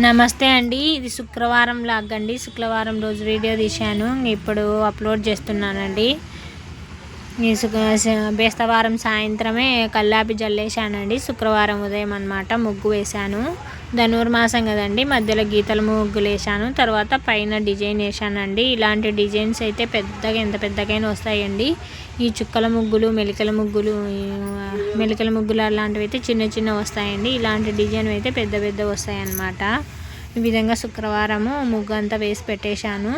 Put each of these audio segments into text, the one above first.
నమస్తే అండి. ఇది శుక్రవారం లాగ్ అండి శుక్రవారం రోజు వీడియో తీశాను. ఇప్పుడు అప్లోడ్ చేస్తున్నానండి. ఈ బేస్తవారం సాయంత్రమే కల్లాపి జల్లేశానండి. శుక్రవారం ఉదయం అనమాట ముగ్గు వేశాను. ధనుర్మాసం కదండి. మధ్యలో గీతలు ముగ్గులు వేశాను తర్వాత పైన డిజైన్ వేసానండి ఇలాంటి డిజైన్స్ అయితే పెద్దగా ఎంత పెద్దగైనా వస్తాయండి. ఈ చుక్కల ముగ్గులు మెలికల ముగ్గులు మెలికల ముగ్గులు అలాంటివి అయితే చిన్న చిన్న వస్తాయండి. ఇలాంటి డిజైన్ అయితే పెద్ద పెద్ద వస్తాయన్నమాట. ఈ విధంగా శుక్రవారము ముగ్గు అంతా వేసి పెట్టేశాను.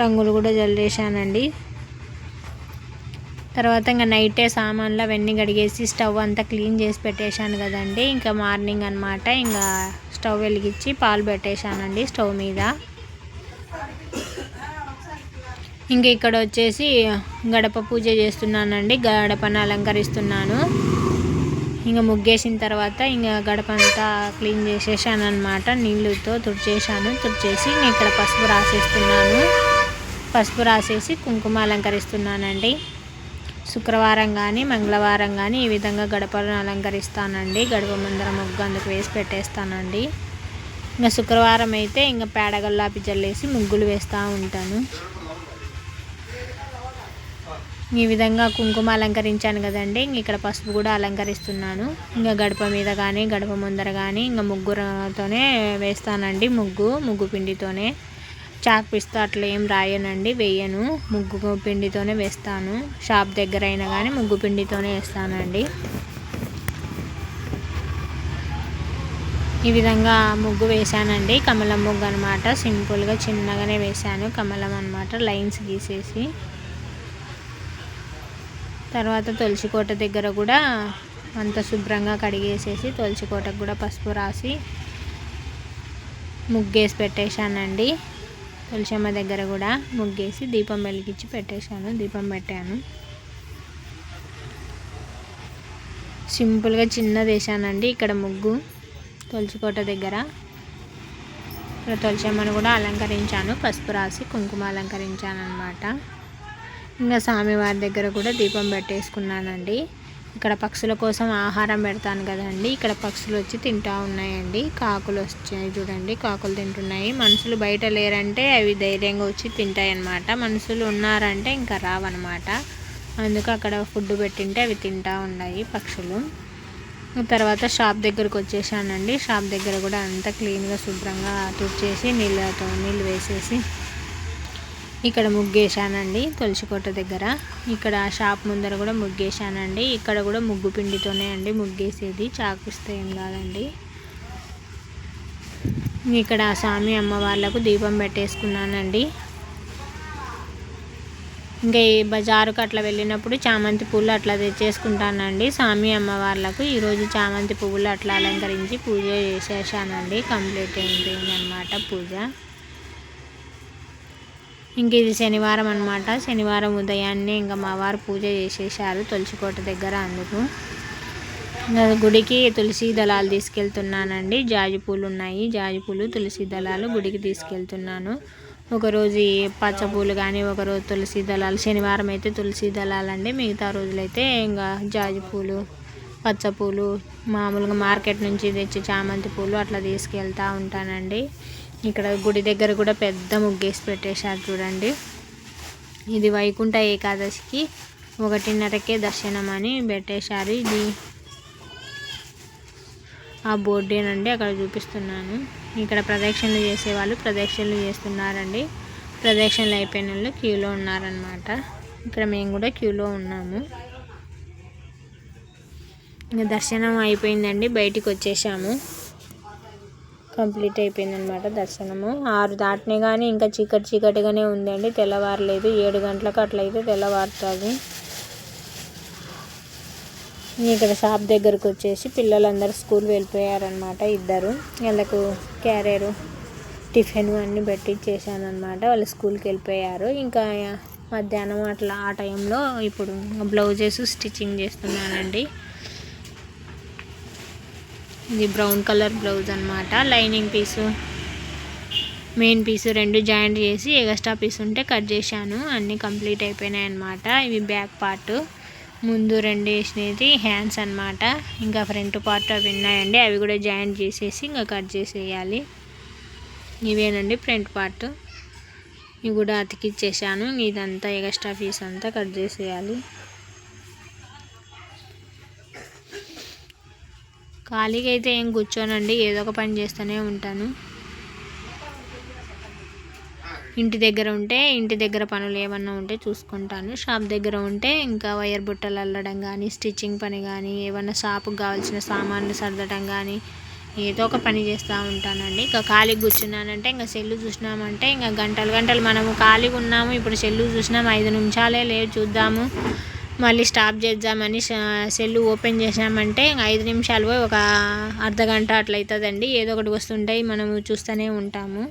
రంగులు కూడా జల్లేశానండి. తర్వాత ఇంకా నైటే సామాన్లు అవన్నీ కడిగేసి స్టవ్ అంతా క్లీన్ చేసి పెట్టేశాను కదండి. ఇంకా మార్నింగ్ అనమాట ఇంకా స్టవ్ వెలిగించి పాలు పెట్టేశానండి స్టవ్ మీద. ఇంక ఇక్కడ వచ్చేసి గడప పూజ చేస్తున్నానండి. గడపను అలంకరిస్తున్నాను. ఇంకా ముగ్గేసిన తర్వాత ఇంకా గడప అంతా క్లీన్ చేసేసాను అనమాట నీళ్ళతో తుడిచేసాను. తుడిచేసి ఇక్కడ పసుపు రాసేస్తున్నాను. పసుపు రాసేసి కుంకుమ అలంకరిస్తున్నానండి. శుక్రవారం కానీ మంగళవారం కానీ ఈ విధంగా గడపలను అలంకరిస్తానండి. గడప ముందర ముగ్గు అందుకు వేసి పెట్టేస్తానండి. ఇంకా శుక్రవారం అయితే ఇంకా పేడగల్లాపి జల్లేసి ముగ్గులు వేస్తూ ఉంటాను. ఈ విధంగా కుంకుమ అలంకరించాను కదండి. ఇక్కడ పసుపు కూడా అలంకరిస్తున్నాను. ఇంకా గడప మీద కానీ గడప ముందర కానీ ఇంకా ముగ్గురతోనే వేస్తానండి. ముగ్గు ముగ్గు పిండితోనే. చాక్ పిస్తా అట్లా ఏం రాయనండి వేయను. ముగ్గు పిండితోనే వేస్తాను. షాప్ దగ్గర అయినా కానీ ముగ్గు పిండితోనే వేస్తానండి. ఈ విధంగా ముగ్గు వేసానండి కమలం ముగ్గు అనమాట సింపుల్గా చిన్నగానే వేసాను కమలం అనమాట లైన్స్ గీసేసి. తర్వాత తులసికోట దగ్గర కూడా అంత శుభ్రంగా కడిగేసేసి తులసికోటకు కూడా పసుపు రాసి ముగ్గేసి పెట్టేశానండి. తులసమ్మ దగ్గర కూడా ముగ్గేసి దీపం వెలిగించి పెట్టేశాను దీపం పెట్టాను. సింపుల్గా చిన్నది వేసానండి ఇక్కడ ముగ్గు తులసికోట దగ్గర. ఇక్కడ తులసమ్మను కూడా అలంకరించాను పసుపు రాసి కుంకుమ అలంకరించాను అనమాట ఇంకా స్వామివారి దగ్గర కూడా దీపం పెట్టేసుకున్నానండి. ఇక్కడ పక్షుల కోసం ఆహారం పెడతాను కదండి. ఇక్కడ పక్షులు వచ్చి తింటూ ఉన్నాయండి. కాకులు వచ్చాయి చూడండి. కాకులు తింటున్నాయి. మనుషులు బయట లేరంటే అవి ధైర్యంగా వచ్చి తింటాయి అన్నమాట మనుషులు ఉన్నారంటే ఇంకా రావన్నమాట. అందుకు అక్కడ ఫుడ్ పెట్టింటే అవి తింటూ ఉన్నాయి పక్షులు. తర్వాత షాప్ దగ్గరకు వచ్చేసానండి. షాప్ దగ్గర కూడా అంతా క్లీన్గా శుభ్రంగా తుడిచేసి నీళ్ళతో నీళ్ళు వేసేసి ఇక్కడ ముగ్గేశానండి తులసికోట దగ్గర. ఇక్కడ షాప్ ముందర కూడా ముగ్గేశానండి. ఇక్కడ కూడా ముగ్గు పిండితోనే అండి ముగ్గేసేది. చాకుస్తే ఏం కాదండి. ఇక్కడ స్వామి అమ్మవార్లకు దీపం పెట్టేసుకున్నానండి. ఇంకా ఈ బజారుకు అట్లా వెళ్ళినప్పుడు చామంతి పువ్వులు అట్లా తెచ్చేసుకుంటానండి. స్వామి అమ్మవార్లకు ఈరోజు చామంతి పువ్వులు అట్లా అలంకరించి పూజ చేసేసానండి కంప్లీట్ అయింది పూజ. ఇంక ఇది శనివారం అనమాట శనివారం ఉదయాన్నే ఇంకా మా వారు పూజ చేసేసారు తులసికోట దగ్గర అందుకు. గుడికి తులసి దళాలు తీసుకెళ్తున్నానండి. జాజి పూలు ఉన్నాయి. జాజి పూలు తులసి దళాలు గుడికి తీసుకెళ్తున్నాను. ఒకరోజు పచ్చ పూలు కానీ ఒకరోజు తులసి దళాలు. శనివారం అయితే తులసి దళాలు అండి మిగతా రోజులైతే ఇంకా జాజి పూలు పచ్చ పూలు మామూలుగా మార్కెట్ నుంచి తెచ్చి చామంతి పూలు అట్లా తీసుకెళ్తూ ఉంటానండి. ఇక్కడ గుడి దగ్గర కూడా పెద్ద ముగ్గేసి పెట్టేశారు చూడండి. ఇది వైకుంఠ ఏకాదశికి ఒకటిన్నరకే దర్శనం అని పెట్టేశారు. ఇది ఆ బోర్డేనండి అక్కడ చూపిస్తున్నాను. ఇక్కడ ప్రదక్షిణలు చేసేవాళ్ళు ప్రదక్షిణలు చేస్తున్నారండి. ప్రదక్షిణలు అయిపోయిన వాళ్ళు క్యూలో ఉన్నారనమాట ఇక్కడ మేము కూడా క్యూలో ఉన్నాము. ఇంకా దర్శనం అయిపోయిందండి. బయటికి వచ్చేసాము. కంప్లీట్ అయిపోయిందనమాట దర్శనము. ఆరు దాటినే కానీ ఇంకా చీకటి చీకటిగానే ఉందండి. తెల్లవారలేదు. ఏడు గంటలకు అట్లయితే తెల్లవారుతుంది. ఇక్కడ షాప్ దగ్గరకు వచ్చేసి పిల్లలందరూ స్కూల్ వెళ్ళిపోయారనమాట ఇద్దరు. వాళ్ళకు క్యారియరు టిఫిన్ అన్నీ పెట్టించేసాను అనమాట వాళ్ళు స్కూల్కి వెళ్ళిపోయారు. ఇంకా మధ్యాహ్నం అట్లా ఆ టైంలో ఇప్పుడు బ్లౌజెస్ స్టిచ్చింగ్ చేస్తున్నానండి. ఇది బ్రౌన్ కలర్ బ్లౌజ్ అనమాట లైనింగ్ పీసు మెయిన్ పీసు రెండు జాయింట్ చేసి ఎగస్ట్రా పీస్ ఉంటే కట్ చేశాను. అన్నీ కంప్లీట్ అయిపోయినాయి అనమాట ఇవి బ్యాక్ పార్ట్. ముందు రెండు వేసినది హ్యాండ్స్ అనమాట ఇంకా ఫ్రంట్ పార్ట్ అవి ఉన్నాయండి. అవి కూడా జాయింట్ చేసేసి ఇంకా కట్ చేసేయాలి. ఇవేనండి ఫ్రంట్ పార్ట్. ఇవి కూడా అతికిచ్చేసాను. ఇదంతా ఎగస్ట్రా పీస్ అంతా కట్ చేసేయాలి. ఖాళీగా అయితే ఏం కూర్చోనండి ఏదో ఒక పని చేస్తూనే ఉంటాను. ఇంటి దగ్గర ఉంటే ఇంటి దగ్గర పనులు ఏమన్నా ఉంటే చూసుకుంటాను. షాప్ దగ్గర ఉంటే ఇంకా వైర్ బుట్టలు అల్లడం కానీ స్టిచ్చింగ్ పని కానీ ఏమన్నా షాపుకి కావాల్సిన సామాన్లు సర్దడం కానీ ఏదో ఒక పని చేస్తూ ఉంటానండి. ఇంకా ఖాళీగా కూర్చున్నానంటే ఇంకా సెల్లు చూసినామంటే ఇంకా గంటలు గంటలు మనము ఖాళీగా ఉన్నాము. ఇప్పుడు సెల్లు చూసినాము ఐదు నిమిషాలే లేదు చూద్దాము. మళ్ళీ స్టాప్ చేద్దామని సెల్లు ఓపెన్ చేసామంటే ఐదు నిమిషాలు పోయి ఒక అర్ధ గంట అట్లా అవుతుందండి ఏదో ఒకటి వస్తుంటాయి మనము చూస్తూనే ఉంటాము.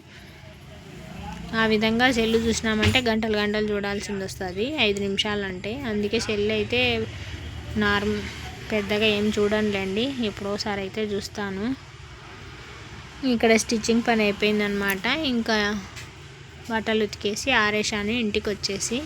ఆ విధంగా సెల్లు చూసినామంటే గంటలు గంటలు చూడాల్సింది వస్తుంది ఐదు నిమిషాలు అంటే అందుకే సెల్ అయితే నార్మ్ పెద్దగా ఏం చూడండి ఎప్పుడోసారి అయితే చూస్తాను. ఇక్కడ స్టిచ్చింగ్ పని అయిపోయిందనమాట. ఇంకా బట్టలు ఉతికేసి ఆరేసాను ఇంటికి వచ్చేసి